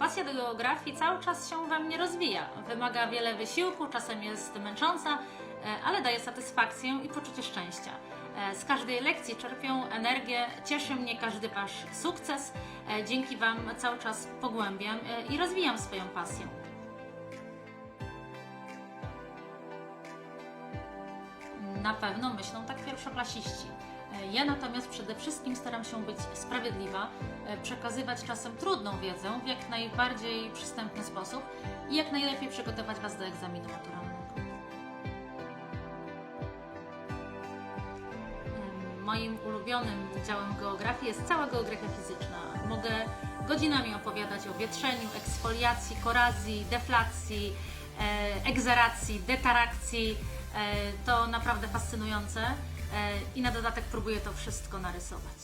Pasja do geografii cały czas się we mnie rozwija. Wymaga wiele wysiłku, czasem jest męcząca, e, ale daje satysfakcję i poczucie szczęścia. E, Z każdej lekcji czerpię energię, cieszy mnie każdy Wasz sukces. E, Dzięki Wam cały czas pogłębiam i rozwijam swoją pasję. Na pewno myślą tak pierwszoklasiści. E, Ja natomiast przede wszystkim staram się być sprawiedliwa, e, przekazywać czasem trudną wiedzę w jak najbardziej przystępny sposób i jak najlepiej przygotować Was do egzaminu maturalnego. Moim ulubionym działem geografii jest cała geografia fizyczna. Mogę godzinami opowiadać o wietrzeniu, eksfoliacji, korazji, deflacji, e, egzeracji, detarakcji. To naprawdę fascynujące i na dodatek próbuję to wszystko narysować.